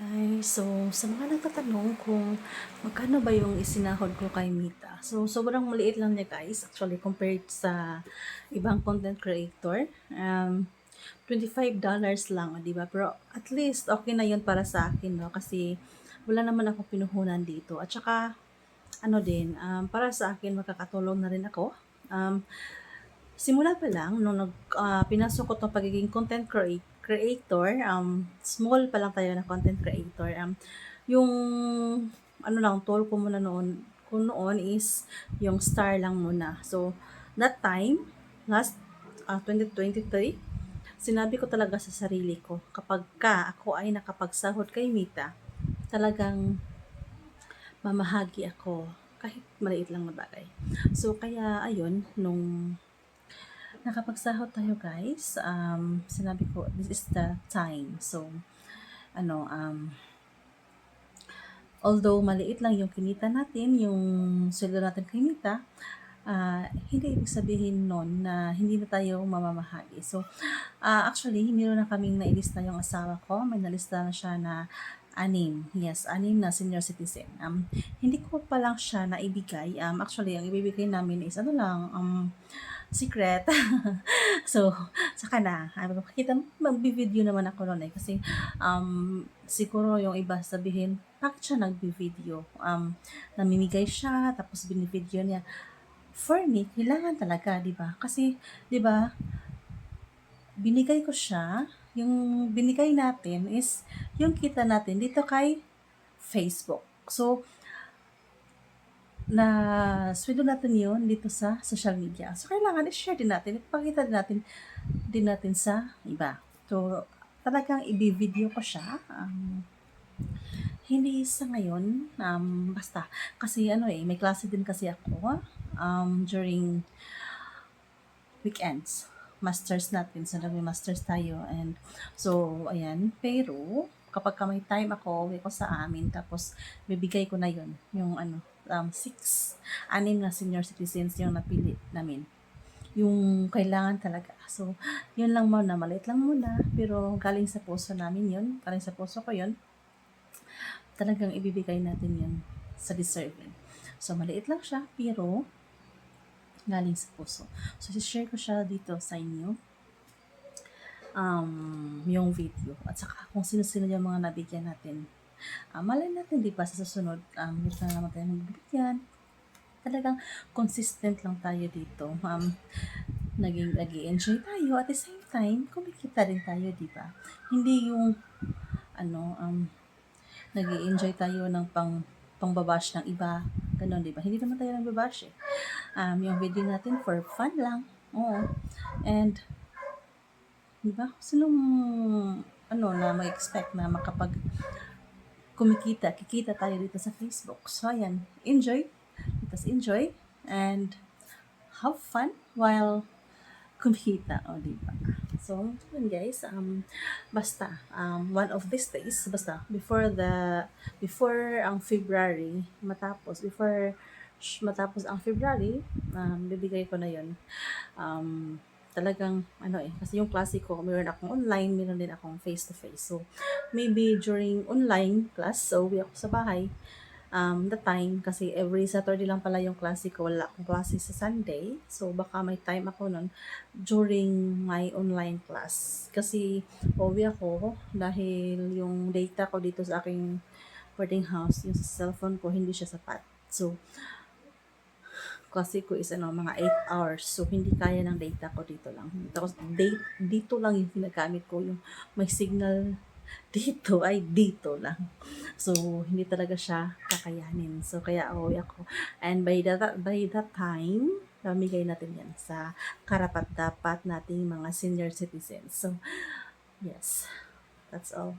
Guys, so sa mga nagtatanong kung magkano ba yung isinahod ko kay Mita. So sobrang maliit lang niya guys actually compared sa ibang content creator. Um, $25 lang, di ba? Pero at least okay na yun para sa akin, no? Kasi wala naman ako pinuhunan dito. At saka, ano din, um, para sa akin, makakatulong na rin ako. Um, simula pa lang, nung nag, ah, pinasok ko itong pagiging content crea- creator, um, small pa lang tayo na content creator, um, yung, ano lang, tool ko muna noon, ko noon is, yung star lang muna. So, that time, last ah, 2023, sinabi ko talaga sa sarili ko, kapag ka ako ay nakapagsahod kay Mita, talagang mamahagi ako kahit maliit lang na bagay. So, kaya, ayun, nung nakapagsahod tayo guys, um, sinabi ko, this is the time. So, ano, um, although maliit lang yung kinita natin, yung sweldo natin kay Mita, ah, hindi ibig sabihin nun na hindi na tayo mamamahagi. So, ah, actually, meron na kaming nailista yung asawa ko. May nalista na siya na anim. Yes, anim na senior citizen. Um, hindi ko pa lang siya naibigay. Um, actually, ang ibibigay namin is ano lang, um, secret. so, saka na. Ay, makikita mo, magbi-video naman ako noon eh. Kasi, um, siguro yung iba sabihin, bakit siya nagbi-video? Um, namimigay siya, tapos binivideo niya. For me, kailangan talaga, di ba? Kasi, di ba, binigay ko siya, yung binigay natin is, yung kita natin dito kay Facebook. So, na sweldo natin yon dito sa social media. So, kailangan i-share din natin, ipakita din natin, din natin sa iba. So, talagang i-video ko siya. Um, hindi sa ngayon, um, basta. Kasi ano eh, may klase din kasi ako um, during weekends. Masters natin. So, nag-masters tayo. And, so, ayan. Pero, kapag ka may time ako, uwi ko sa amin, tapos, bibigay ko na yon yung ano, um, six, anim na senior citizens yung napili namin. Yung kailangan talaga. So, yun lang muna, maliit lang muna, pero galing sa puso namin yun, galing sa puso ko yun, talagang ibibigay natin yun sa deserving. So, maliit lang siya, pero galing sa puso. So, share ko siya dito sa inyo um, yung video. At saka kung sino-sino yung mga nabigyan natin. Uh, malay natin, di ba, sa susunod, um, dito na naman tayo magbibigyan. Talagang consistent lang tayo dito. Um, naging nag enjoy tayo at the same time, kumikita rin tayo, di ba? Hindi yung, ano, um, nag enjoy tayo ng pang pangbabash ng iba. Ganon, di ba? Hindi naman tayo nagbabash eh. Um, yung video natin for fun lang. Oo. And, di ba? Sinong, ano, na mag-expect na makapag kumikita, kikita tayo dito sa Facebook. So, ayan. Enjoy. Just enjoy. And, have fun while kumita. O, di ba? So, yun guys, um, basta, um, one of these days, basta, before the, before ang February, matapos, before matapos ang February, um, bibigay ko na yun. Um, talagang, ano eh, kasi yung klase ko, meron akong online, meron din akong face-to-face. So, maybe during online class, so uwi ako sa bahay, um, the time, kasi every Saturday lang pala yung klase ko, wala akong klase sa Sunday, so baka may time ako nun during my online class. Kasi uwi ako dahil yung data ko dito sa aking boarding house, yung sa cellphone ko, hindi siya sapat. So, kasi ko is ano, mga 8 hours. So, hindi kaya ng data ko dito lang. Tapos, date, dito lang yung ginagamit ko. Yung may signal dito ay dito lang. So, hindi talaga siya kakayanin. So, kaya uuwi ako. And by that, by that time, namigay natin yan sa karapat-dapat nating mga senior citizens. So, yes. That's all.